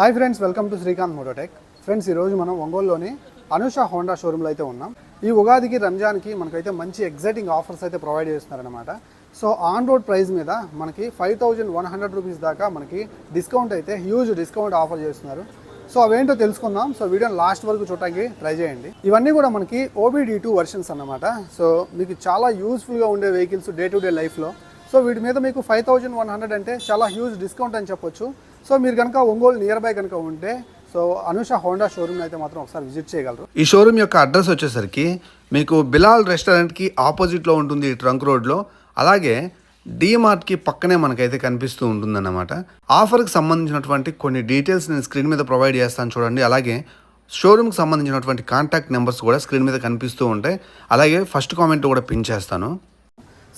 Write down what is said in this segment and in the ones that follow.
Hi friends welcome to Srikanth Mototech. Friends ఈరోజు మనం ఒంగోలులోని అనుష హోండా షోరూంలో అయితే ఉన్నాం. ఈ ఉగాదికి రంజాన్కి మనకైతే మంచి ఎగ్జైటింగ్ ఆఫర్స్ అయితే ప్రొవైడ్ చేస్తున్నారనమాట సో ఆన్ రోడ్ ప్రైస్ మీద మనకి five thousand one hundred rupees దాకా మనకి డిస్కౌంట్ అయితే హ్యూజ్ డిస్కౌంట్ ఆఫర్ చేస్తున్నారు. సో అవేంటో తెలుసుకుందాం. సో వీడియోని లాస్ట్ వరకు చూడటానికి ట్రై చేయండి. ఇవన్నీ కూడా మనకి ఓబీడీ టూ వర్షన్స్ అన్నమాట. సో మీకు చాలా యూస్ఫుల్గా ఉండే వెహికల్స్ డే టు డే లైఫ్లో సో వీటి మీద మీకు ఫైవ్ థౌజండ్ వన్ హండ్రెడ్ అంటే చాలా హ్యూజ్ డిస్కౌంట్ అని చెప్పొచ్చు. సో మీరు కనుక ఒంగోలు నియర్ బై కనుక ఉంటే సో అనుష హోండా షోరూమ్ అయితే మాత్రం ఒకసారి విజిట్ చేయగలరు. ఈ షోరూమ్ యొక్క అడ్రస్ వచ్చేసరికి మీకు బిలాల్ రెస్టారెంట్కి ఆపోజిట్లో ఉంటుంది ఈ ట్రంక్ రోడ్లో. అలాగే డీమార్ట్కి పక్కనే మనకైతే కనిపిస్తూ ఉంటుందన్నమాట. ఆఫర్కి సంబంధించినటువంటి కొన్ని డీటెయిల్స్ నేను స్క్రీన్ మీద ప్రొవైడ్ చేస్తాను చూడండి. అలాగే షోరూమ్కి సంబంధించినటువంటి కాంటాక్ట్ నెంబర్స్ కూడా స్క్రీన్ మీద కనిపిస్తూ ఉంటాయి. అలాగే ఫస్ట్ కామెంట్ కూడా పిన్ చేస్తాను.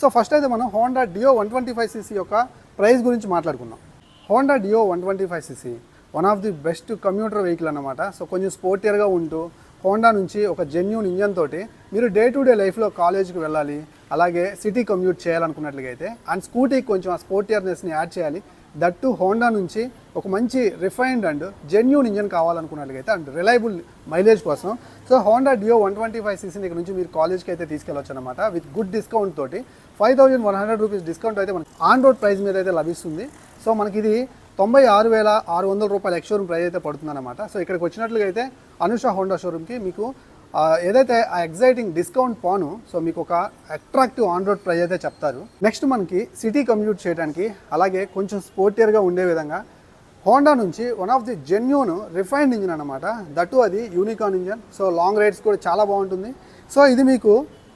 సో ఫస్ట్ అయితే మనం Honda Dio one twenty five CC యొక్క ప్రైస్ గురించి మాట్లాడుకుందాం. Honda Dio one twenty five CC one of the best commuter vehicle అన్నమాట. సో కొంచెం స్పోర్టియర్గా ఉంటూ హోండా నుంచి ఒక జెన్యున్ ఇంజన్ తోటి మీరు డే టు డే లైఫ్లో కాలేజ్కి వెళ్ళాలి అలాగే సిటీ కమ్యూట్ చేయాలనుకున్నట్లయితే అండ్ స్కూటీకి కొంచెం ఆ స్పోర్టియర్నెస్ని యాడ్ చేయాలి. దట్టు హోండా నుంచి ఒక మంచి రిఫైన్డ్ అండ్ జెన్యున్ ఇంజన్ కావాలనుకున్నట్లయితే అండ్ రిలయబుల్ మైలేజ్ కోసం. So Honda Dio one twenty five CC ఇక్కడ నుంచి మీరు కాలేజ్కి అయితే తీసుకెళ్ళొచ్చు అనమాట విత్ గుడ్ డిస్కౌంట్ తోటి. Five thousand one hundred rupees discount అయితే మనకి ఆన్ రోడ్ ప్రైస్ మీద అయితే లభిస్తుంది. సో మనకి ఇది తొంభై ఆరు వేల ఆరు వందల రూపాయల ఎక్స్ షోరూమ్ ప్రైస్ అయితే పడుతుందన్నమాట. సో ఇక్కడికి వచ్చినట్లుగా అయితే అనుష హోండా షోరూమ్కి మీకు ఏదైతే ఆ ఎగ్జైటింగ్ డిస్కౌంట్ పోను సో మీకు ఒక అట్రాక్టివ్ ఆన్ రోడ్ ప్రైస్ అయితే చెప్తారు. నెక్స్ట్ మనకి సిటీ కమ్యూట్ చేయడానికి అలాగే కొంచెం స్పోర్టియర్గా ఉండే విధంగా హోండా నుంచి one of the genuine refined engine అనమాట దట్టు అది Unicorn engine. So long rides కూడా చాలా బాగుంటుంది. సో ఇది మీకు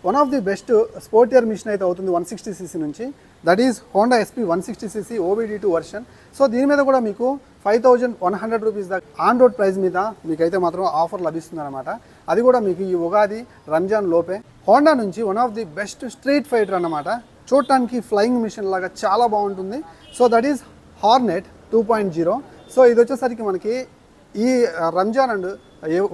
one of the best sportier machine అయితే అవుతుంది వన్ సిక్స్టీ సీసీ నుంచి. That is Honda SP one sixty CC OBD two version so దీని మీద కూడా మీకు five thousand one hundred rupees దాకా ఆన్ రోడ్ ప్రైస్ మీద మీకైతే మాత్రం ఆఫర్ లభిస్తుంది అనమాట అది కూడా మీకు ఈ ఉగాది రంజాన్ లోపే. హోండా నుంచి one of the best street fighter అన్నమాట. చూడటానికి ఫ్లయింగ్ మిషన్ లాగా చాలా బాగుంటుంది. So that is Hornet two point zero so ఇది వచ్చేసరికి మనకి ఈ Ramzan and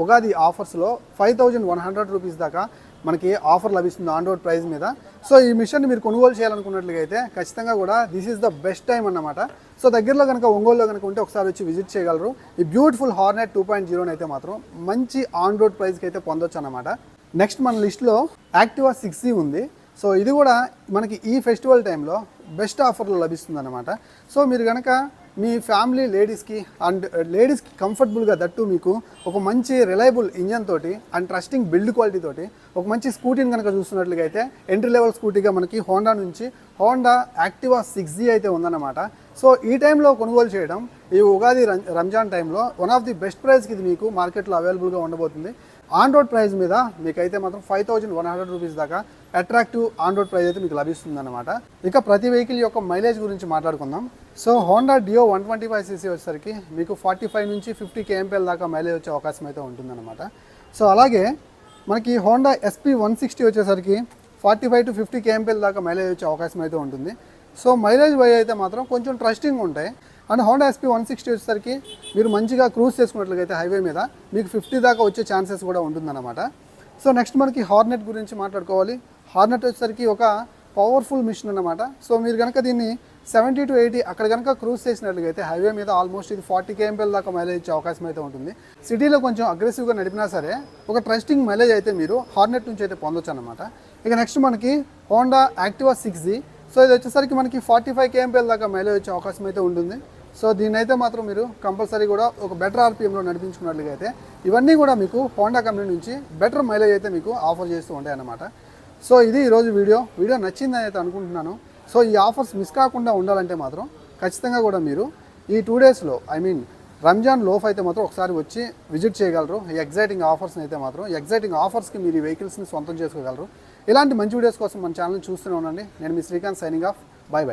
Ugadi ఆఫర్స్లో five thousand one hundred rupees దాకా మనకి ఆఫర్ లభిస్తుంది ఆన్ రోడ్ ప్రైస్ మీద. సో ఈ మిషన్ మీరు కొనుగోలు చేయాలనుకున్నట్లయితే ఖచ్చితంగా కూడా this is the best time అన్నమాట. సో దగ్గరలో కనుక ఒంగోలులో కనుక ఉంటే ఒకసారి వచ్చి విజిట్ చేయగలరు. ఈ బ్యూటిఫుల్ హార్నెట్ టూ పాయింట్ జీరోని అయితే మాత్రం మంచి ఆన్ రోడ్ ప్రైస్కి అయితే పొందొచ్చు అనమాట నెక్స్ట్ మన లిస్ట్లో యాక్టివా సిక్స్ ఉంది. సో ఇది కూడా మనకి ఈ ఫెస్టివల్ టైంలో బెస్ట్ ఆఫర్లో లభిస్తుంది అనమాట సో మీరు కనుక మీ ఫ్యామిలీ లేడీస్కి అండ్ లేడీస్కి కంఫర్టబుల్గా దట్టు మీకు ఒక మంచి రిలయబుల్ ఇంజన్ తోటి అండ్ ట్రస్టింగ్ బిల్డ్ క్వాలిటీ తోటి ఒక మంచి స్కూటీని కనుక చూస్తున్నట్లుగా అయితే ఎంట్రీ లెవెల్ స్కూటీగా మనకి హోండా నుంచి హోండా యాక్టివా సిక్స్ జీ అయితే ఉందన్నమాట. సో ఈ టైంలో కొనుగోలు చేయడం ఈ ఉగాది రం- రంజాన్ టైంలో వన్ ఆఫ్ ది బెస్ట్ ప్రైస్కి ఇది మీకు మార్కెట్లో అవైలబుల్గా ఉండబోతుంది. ఆన్ రోడ్ ప్రైస్ మీద మీకైతే మాత్రం five thousand one hundred rupees దాకా అట్రాక్టివ్ ఆన్ రోడ్ ప్రైస్ అయితే మీకు లభిస్తుంది అనమాట ఇక ప్రతి వెహికల్ యొక్క మైలేజ్ గురించి మాట్లాడుకుందాం. So Honda Dio one twenty five CC వచ్చేసరికి మీకు ఫార్టీ ఫైవ్ నుంచి ఫిఫ్టీ కేఎంపీఎల్ దాకా మైలేజ్ వచ్చే అవకాశం అయితే ఉంటుందన్నమాట. సో అలాగే మనకి హోండా ఎస్పీ వన్ సిక్స్టీ వచ్చేసరికి forty five to fifty KMPL దాకా మైలేజ్ వచ్చే అవకాశం అయితే ఉంటుంది. సో మైలేజ్ వై అయితే మాత్రం కొంచెం ట్రస్టింగ్ ఉంటాయి. And Honda SP one sixty వచ్చేసరికి మీరు మంచిగా క్రూజ్ చేసుకున్నట్లయితే హైవే మీద మీకు ఫిఫ్టీ దాకా వచ్చే ఛాన్సెస్ కూడా ఉంటుందన్నమాట. సో నెక్స్ట్ మనకి హార్నెట్ గురించి మాట్లాడుకోవాలి. హార్నెట్ వచ్చేసరికి ఒక పవర్ఫుల్ మిషన్ అన్నమాట. సో మీరు కనుక దీన్ని సెవెంటీ టు ఎయిటీ అక్కడ కనుక క్రూజ్ చేసినట్లయితే హైవే మీద ఆల్మోస్ట్ ఇది ఫార్టీ కేఎంపీఎల్ దాకా మైలేజ్ ఇచ్చే అవకాశం అయితే ఉంటుంది. సిటీలో కొంచెం అగ్రెసివ్గా నడిపినా సరే ఒక ట్రస్టింగ్ మైలేజ్ అయితే మీరు హార్నెట్ నుంచి అయితే పొందొచ్చు అనమాట ఇక నెక్స్ట్ మనకి Honda Activa six G so ఇది వచ్చేసరికి మనకి ఫార్టీ ఫైవ్ కేఎంపీఎల్ దాకా మైలేజ్ వచ్చే అవకాశం అయితే ఉంటుంది. సో దీన్ని అయితే మాత్రం మీరు కంపల్సరీ కూడా ఒక బెటర్ ఆర్పిఎంలో నడిపించుకున్నట్లుగా అయితే ఇవన్నీ కూడా మీకు హోండా కంపెనీ నుంచి బెటర్ మైలేజ్ అయితే మీకు ఆఫర్ చేస్తూ ఉంటాయి అన్నమాట. సో ఇది ఈరోజు వీడియో. వీడియో నచ్చిందని అయితే అనుకుంటున్నాను. సో ఈ ఆఫర్స్ మిస్ కాకుండా ఉండాలంటే మాత్రం ఖచ్చితంగా కూడా మీరు ఈ టూ డేస్లో ఐ మీన్ రంజాన్ లోఫ్ అయితే మాత్రం ఒకసారి వచ్చి విజిట్ చేయగలరు. ఈ ఎగ్జైటింగ్ ఆఫర్స్ని అయితే మాత్రం ఎగ్జైటింగ్ ఆఫర్స్కి మీరు ఈ వెహికల్స్ని సొంతం చేసుకోగలరు. ఇలాంటి మంచి వీడియోస్ కోసం మన ఛానల్ చూస్తూనే ఉండండి. నేను మీ Srikanth signing off bye bye